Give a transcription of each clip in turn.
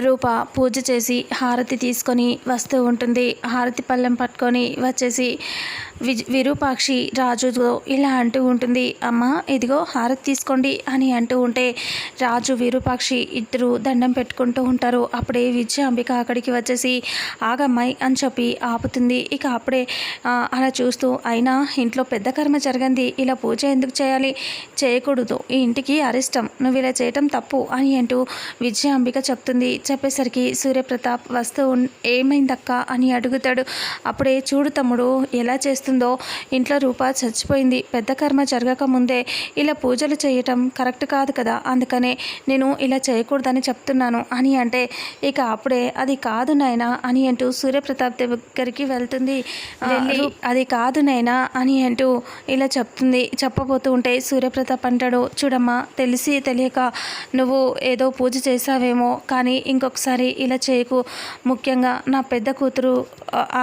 రూప పూజ చేసి హారతి తీసుకొని వస్తూ ఉంటుంది. హారతి పళ్ళెం పట్టుకొని వచ్చేసి విరూపాక్షి రాజుతో ఇలా అంటూ ఉంటుంది. అమ్మ ఇదిగో హారతి తీసుకోండి అని అంటూ ఉంటే రాజు విరూపాక్షి ఇద్దరు దండం పెట్టుకుంటూ ఉంటారు. అప్పుడే విజయ అంబిక అక్కడికి వచ్చేసి ఆగమ్మాయి అని చెప్పి ఆపుతుంది. ఇక అప్పుడే అలా చూస్తూ అయినా ఇంట్లో పెద్ద కర్మ జరిగింది. ఇలా పూజ ఎందుకు చేయాలి? చేయకూడదు. ఈ ఇంటికి అరిష్టం. నువ్వు ఇలా చేయటం తప్పు అని అంటూ విజయ అంబిక చెప్తుంది. చెప్పేసరికి సూర్యప్రతాప్ వస్తూ ఏమైందక్క? అని అడుగుతాడు. అప్పుడే చూడు తమ్ముడు ఎలా చేస్తుందో ఇంట్లో రూప చచ్చిపోయింది. పెద్ద కర్మ జరగక ముందే ఇలా పూజలు చేయటం కరెక్ట్ కాదు కదా? అందుకనే నేను ఇలా చేయకూడదని చెప్తున్నాను అని అంటే ఇక అప్పుడే అది కాదు నాయనా అని అంటూ సూర్యప్రతాప్ దగ్గరికి వెళ్తుంది. వెళ్ళి అది కాదు నాయనా అని అంటూ ఇలా చెప్తుంది. చెప్పబోతూ ఉంటే సూర్యప్రతాప్ అంటాడు చూడమ్మా తెలిసి తెలియక నువ్వు ఏదో పూజ చేసావేమో కానీ ఇంకొకసారి ఇలా చేయకు. ముఖ్యంగా నా పెద్ద కూతురు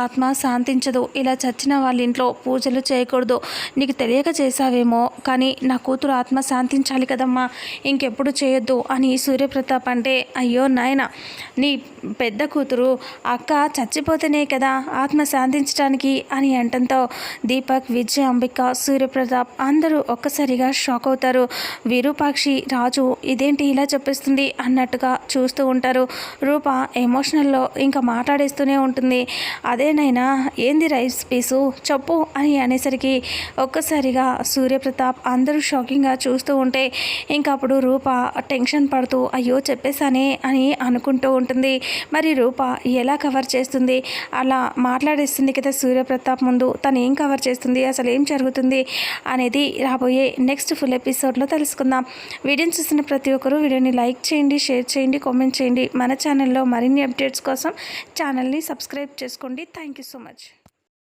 ఆత్మ శాంతించదు. ఇలా చచ్చిన వాళ్ళ ఇంట్లో పూజలు చేయకూడదు. నీకు తెలియక చేసావేమో కానీ నా కూతురు ఆత్మ శాంతించాలి కదమ్మా. ఇంకెప్పుడు చేయొద్దు అని సూర్యప్రతాప్ అంటే అయ్యో నాయన నీ పెద్ద కూతురు అక్క చచ్చిపోతేనే కదా ఆత్మ శాంతించడానికి అని అంటంతో దీపక్ విజయ్ అంబిక సూర్యప్రతాప్ అందరూ ఒక్కసారిగా షాక్ అవుతారు. విరూపాక్షి రాజు ఇదేంటి ఇలా చెప్పేస్తుంది అన్నట్టుగా చూస్తూ ఉంటారు. రూప ఎమోషనల్లో ఇంకా మాట్లాడేస్తూనే ఉంటుంది. అదేనైనా ఏంది రైస్ పీసు? తప్పు అని అనేసరికి ఒక్కసారిగా సూర్యప్రతాప్ అందరూ షాకింగ్గా చూస్తూ ఉంటే ఇంకా అప్పుడు రూప టెన్షన్ పడుతూ అయ్యో చెప్పేశానే అని అనుకుంటూ ఉంటుంది. మరి రూప ఎలా కవర్ చేస్తుంది? అలా మాట్లాడేస్తుంది కదా సూర్యప్రతాప్ ముందు. తను ఏం కవర్ చేస్తుంది? అసలు ఏం జరుగుతుంది? అనేది రాబోయే నెక్స్ట్ ఫుల్ ఎపిసోడ్లో తెలుసుకుందాం. వీడియోని చూసిన ప్రతి ఒక్కరూ వీడియోని లైక్ చేయండి షేర్ చేయండి కామెంట్ చేయండి. మన ఛానల్లో మరిన్ని అప్డేట్స్ కోసం ఛానల్ని సబ్స్క్రైబ్ చేసుకోండి. Thank you so much.